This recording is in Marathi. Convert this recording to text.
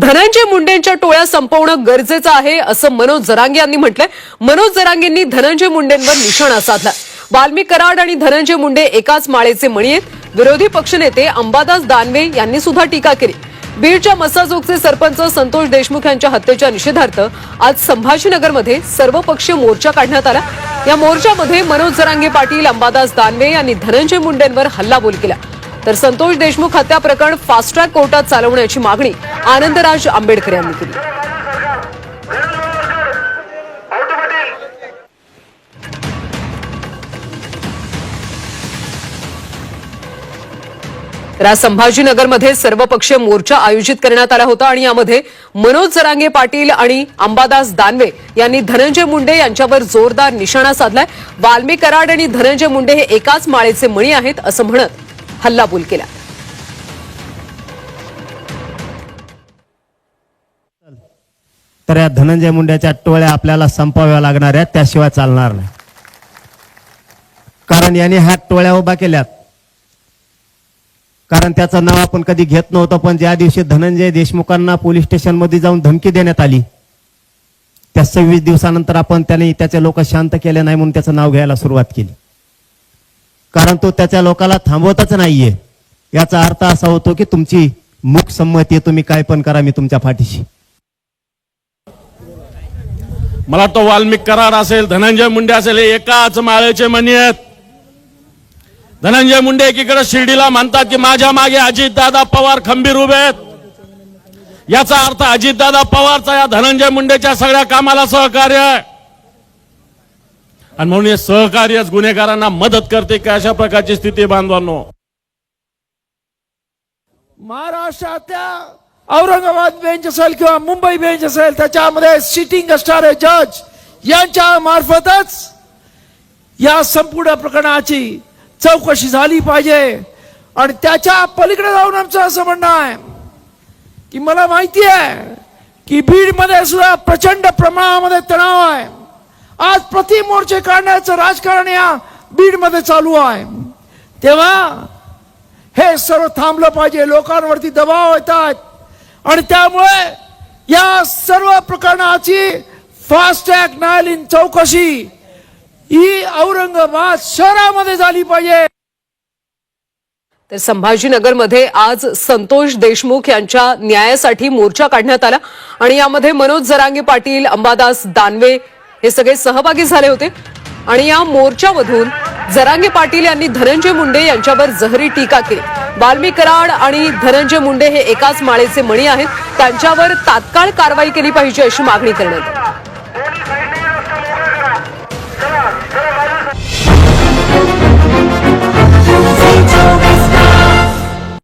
धनंजय मुंडेंच्या टोळ्या संपवणं गरजेचं आहे असं मनोज जरांगे यांनी म्हटलंय. मनोज जरांगेंनी धनंजय मुंडेंवर निशाणा साधला वाल्मिक कराड आणि धनंजय मुंडे एकाच माळेचे मणी आहेत विरोधी पक्षनेते अंबादास दानवे यांनी सुद्धा टीका केली. बीडच्या मसाजोगचे सरपंच संतोष देशमुख यांच्या हत्येच्या निषेधार्थ आज संभाजीनगरमध्ये सर्वपक्षीय मोर्चा काढण्यात आला. या मोर्चामध्ये मनोज जरांगे पाटील अंबादास दानवे यांनी धनंजय मुंडेंवर हल्लाबोल केला. तर संतोष देशमुख हत्या प्रकरण फास्ट ट्रॅक कोर्टात चालवण्याची मागणी. आनंदराज आंबेडकर यांनी केली. तर आज संभाजीनगरमध्ये सर्वपक्षीय मोर्चा आयोजित करण्यात आला होता आणि यामध्ये मनोज जरांगे पाटील आणि अंबादास दानवे यांनी धनंजय मुंडे यांच्यावर जोरदार निशाणा साधलाय. वाल्मी कराड आणि धनंजय मुंडे हे एकाच माळेचे मणी आहेत असं म्हणत हल्लाबोल केला. तर या धनंजय मुंड्याच्या टोळ्या आपल्याला संपाव्या लागणार आहेत त्याशिवाय चालणार नाही. कारण यांनी ह्या टोळ्या उभा केल्यात. कारण त्याचं नाव आपण कधी घेत नव्हतं पण ज्या दिवशी धनंजय देशमुखांना पोलीस स्टेशनमध्ये जाऊन धमकी देण्यात आली त्या सव्वीस दिवसानंतर आपण त्याने त्याचे लोक शांत केले नाही म्हणून त्याचं नाव घ्यायला सुरुवात केली. कारण तो त्याच्या लोकाला थांबवतच नाहीये. याचा अर्थ असा होतो की तुमची मुख संमती आहे, तुम्ही काय पण करा मी तुमच्या पाठीशी. मला वाटतं वाल्मिक करार असेल धनंजय मुंडे असेल हे एकाच माळेचे मणी आहेत. धनंजय मुंडे एकीकडे शिर्डीला म्हणतात की माझ्या मागे अजितदादा पवार खंबीर उभे आहेत. याचा अर्थ अजितदादा पवारचा या धनंजय मुंडेच्या सगळ्या कामाला सहकार्य आहे. आणि म्हणून हे सहकार्यच गुन्हेगारांना मदत करते की अशा प्रकारची स्थिती बांधवांनो. महाराष्ट्रातल्या औरंगाबाद बेंच असेल किंवा मुंबई बेंच असेल त्याच्यामध्ये सिटिंग असणारे जज यांच्या मार्फतच या संपूर्ण प्रकरणाची चौकशी झाली पाहिजे. आणि त्याच्या पलीकडे जाऊन आमचं असं म्हणणं आहे की मला माहिती आहे की बीडमध्ये सुद्धा प्रचंड प्रमाणामध्ये तणाव आहे. आज प्रति मोर्चे काढण्याचं राजकारण या बीडमध्ये चालू आहे. तेव्हा हे सर्व थांबलं पाहिजे. लोकांवरती दबाव येतात आणि त्यामुळे या सर्व प्रकरणाची फास्ट ट्रॅक न्यायालयीन चौकशी ही औरंगाबाद शहरामध्ये झाली पाहिजे. तर संभाजीनगरमध्ये आज संतोष देशमुख यांच्या न्यायासाठी मोर्चा काढण्यात आला आणि यामध्ये मनोज जरांगे पाटील अंबादास दानवे हे सगळे सहभागी झाले होते. आणि या मोर्चामधून जरांगे पाटील यांनी धनंजय मुंडे यांच्यावर जहरी टीका केली. वाल्मिक कराड आणि धनंजय मुंडे हे एकाच माळेचे मणी आहेत. त्यांच्यावर तात्काळ कारवाई केली पाहिजे अशी मागणी करण्यात आली.